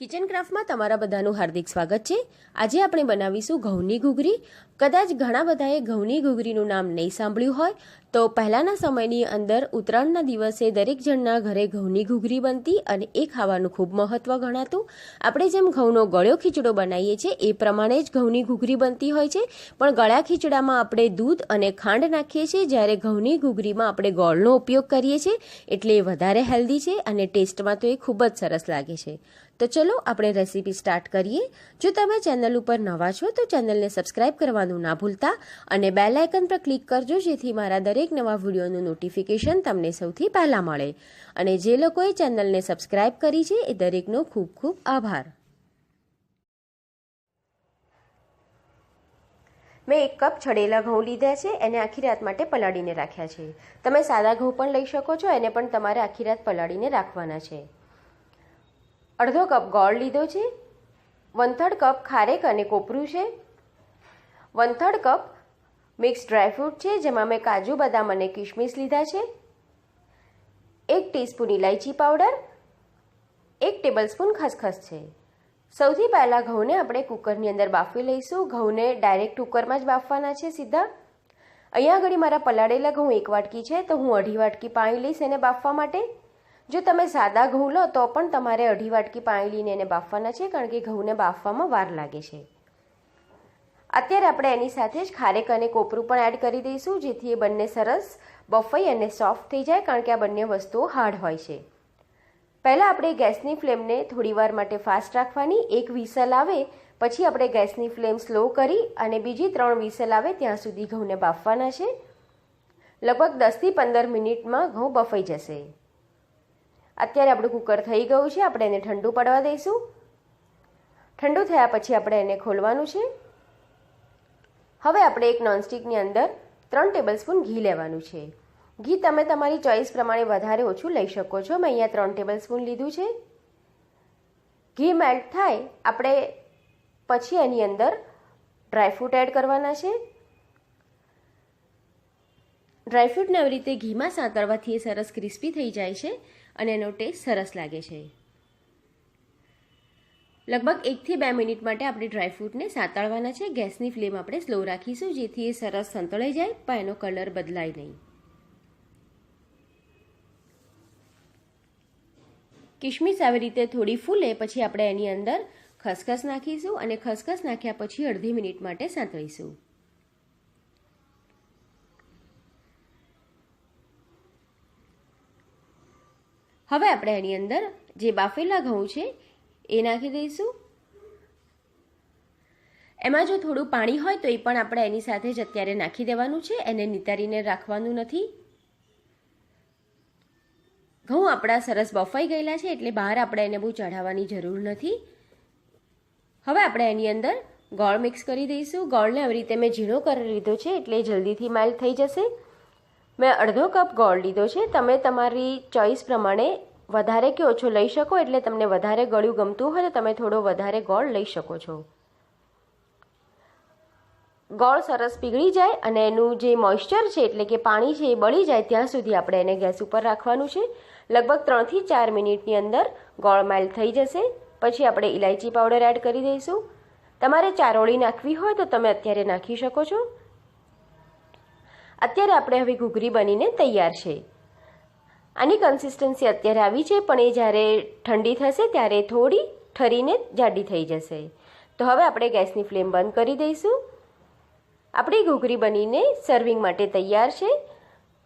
Kitchen ક્રાફ્ટમાં તમારા બધાનું હાર્દિક સ્વાગત છે. આજે આપણે બનાવીશું ઘઉંની ઘૂઘરી. કદાચ ઘણા બધાએ ઘઉંની ઘૂઘરીનું નામ નહીં સાંભળ્યું હોય તો પહેલાંના સમયની અંદર ઉત્તરાયણના દિવસે દરેક જણના ઘરે ઘઉંની ઘૂઘરી બનતી અને એ ખાવાનું ખૂબ મહત્વ ગણાતું. આપણે જેમ ઘઉંનો ગળ્યો ખીચડો બનાવીએ છીએ, એ પ્રમાણે જ ઘઉંની ઘૂઘરી બનતી હોય છે. પણ ગળ્યા ખીચડામાં આપણે દૂધ અને ખાંડ નાખીએ છીએ, જ્યારે ઘઉંની ઘૂઘરીમાં આપણે ગોળનો ઉપયોગ કરીએ છીએ. એટલે એ વધારે હેલ્ધી છે અને ટેસ્ટમાં તો એ ખૂબ જ સરસ લાગે છે. તો ચલો આપણે રેસીપી સ્ટાર્ટ કરીએ. જો તમે ચેનલ ઉપર નવા છો, તો ચેનલને સબસ્ક્રાઇબ કરવાનું ના ભૂલતા અને બેલ આઇકન પર ક્લિક કરજો, જેથી મારા દરેક નવા વિડીયોનું નોટિફિકેશન તમને સૌથી પહેલાં મળે. અને જે લોકોએ ચેનલને સબસ્ક્રાઇબ કરી છે, એ દરેકનો ખૂબ ખૂબ આભાર. મેં એક કપ છડેલા ઘઉં લીધા છે, એને આખી રાત માટે પલાળીને રાખ્યા છે. તમે સાદા ઘઉં પણ લઈ શકો છો, એને પણ તમારે આખી રાત પલાળીને રાખવાના છે. અડધો કપ ગોળ લીધો છે વન થર્ડ કપ ખારેક અને કોપરું છે one third cup mix dry fruit છે, જેમાં મેં કાજુ, બદામ અને કિશમિશ લીધા છે. એક ટીસ્પૂન ઇલાયચી પાવડર, એક ટેબલસ્પૂન ખસખસ છે. સૌથી પહેલાં ઘઉંને આપણે કુકરની અંદર બાફી લઈશું. ઘઉંને ડાયરેક્ટ કુકરમાં જ બાફવાના છે સીધા. અહીંયા આગળ મારા પલાળેલા ઘઉં એક વાટકી છે, તો હું અઢી વાટકી પાણી લઈશ એને બાફવા માટે. જો તમે સાદા ઘઉં લો, તો પણ તમારે અઢી વાટકી પાણી લઈને એને બાફવાના છે, કારણ કે ઘઉંને બાફવામાં વાર લાગે છે. અત્યારે આપણે એની સાથે જ ખારેક અને કોપરું પણ એડ કરી દઈશું, જેથી એ બંને સરસ બફાઈ અને સોફ્ટ થઈ જાય, કારણ કે આ બંને વસ્તુઓ હાર્ડ હોય છે. પહેલાં આપણે ગેસની ફ્લેમને થોડીવાર માટે ફાસ્ટ રાખવાની, એક વિસલ આવે, પછી આપણે ગેસની ફ્લેમ સ્લો કરી અને બીજી ત્રણ વિસલ આવે ત્યાં સુધી ઘઉંને બાફવાના છે. લગભગ દસથી પંદર મિનિટમાં ઘઉં બફાઈ જશે. અત્યારે આપણું કુકર થઈ ગયું છે, આપણે એને ઠંડુ પડવા દઈશું. ઠંડુ થયા પછી આપણે એને ખોલવાનું છે. હવે આપણે એક નોનસ્ટિકની અંદર ત્રણ ટેબલસ્પૂન ઘી લેવાનું છે. ઘી તમે તમારી ચોઈસ પ્રમાણે વધારે ઓછું લઈ શકો છો. મેં અહીંયા ત્રણ ટેબલસ્પૂન લીધું છે. ઘી મેલ્ટ થાય, આપણે પછી એની અંદર ડ્રાયફ્રૂટ એડ કરવાના છે. ડ્રાયફ્રૂટને આવી રીતે ઘીમાં સાંતળવાથી એ સરસ ક્રિસ્પી થઈ જાય છે અને એનો ટેસ્ટ સરસ લાગે છે. લગભગ એકથી બે મિનિટ માટે આપણે ડ્રાયફ્રૂટને સાંતળવાના છે. ગેસની ફ્લેમ આપણે સ્લો રાખીશું, જેથી એ સરસ સંતળાઈ જાય, પણ એનો કલર બદલાય નહીં. કિશમિશ આવી રીતે થોડી ફૂલે, પછી આપણે એની અંદર ખસખસ નાખીશું અને ખસખસ નાખ્યા પછી અડધી મિનિટ માટે સાંતળીશું. હવે આપણે એની અંદર જે બાફેલા ઘઉં છે એ નાખી દઈશું. એમાં જો થોડું પાણી હોય તો એ પણ આપણે એની સાથે જ અત્યારે નાખી દેવાનું છે. એને નિતારીને રાખવાનું નથી. ઘઉં આપણા સરસ બફાઈ ગયેલા છે એટલે બહાર આપણે એને બહુ ચઢાવવાની જરૂર નથી. હવે આપણે એની અંદર ગોળ મિક્સ કરી દઈશું. ગોળને આવી રીતે મેં ઝીણો કરી લીધો છે એટલે જલ્દીથી માઇલ થઈ જશે. મેં અડધો કપ ગોળ લીધો છે. તમે તમારી ચોઈસ પ્રમાણે વધારે કે ઓછો લઈ શકો? એટલે તમને વધારે ગળ્યું ગમતું હોય તો તમે થોડો વધારે ગોળ લઈ શકો છો. ગોળ સરસ પીગળી જાય અને એનું જે મોઇશ્ચર છે, એટલે કે પાણી છે એ બળી જાય, ત્યાં સુધી આપણે એને ગેસ ઉપર રાખવાનું છે. લગભગ ત્રણથી ચાર મિનિટની અંદર ગોળ માઇલ થઈ જશે. પછી આપણે ઇલાયચી પાવડર એડ કરી દઈશું. તમારે ચારોળી નાખવી હોય તો તમે અત્યારે નાખી શકો છો. અત્યારે આપણે હવે ઘૂઘરી બનીને તૈયાર છે. આની કન્સિસ્ટન્સી અત્યારે આવી છે, પણ એ જ્યારે ઠંડી થશે ત્યારે થોડી ઠરીને જાડી થઈ જશે. તો હવે આપણે ગેસની ફ્લેમ બંધ કરી દઈશું. આપણી ઘૂઘરી બનીને સર્વિંગ માટે તૈયાર છે.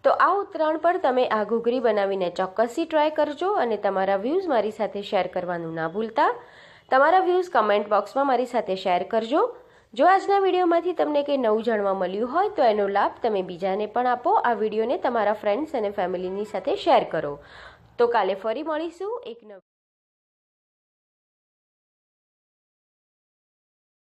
તો આ ઉત્તરાયણ પર તમે આ ઘૂઘરી બનાવીને ચોક્કસથી ટ્રાય કરજો અને તમારા વ્યૂઝ મારી સાથે શેર કરવાનું ના ભૂલતા. તમારા વ્યૂઝ કમેન્ટ બોક્સમાં મારી સાથે શેર કરજો. જો આજના વિડીયોમાંથી તમને કંઈ નવું જાણવા મળ્યું હોય તો એનો લાભ તમે બીજાને પણ આપો. આ વિડીયોને તમારા ફ્રેન્ડ્સ અને ફેમિલીની સાથે શેર કરો. તો કાલે ફરી મળીશું એક નવી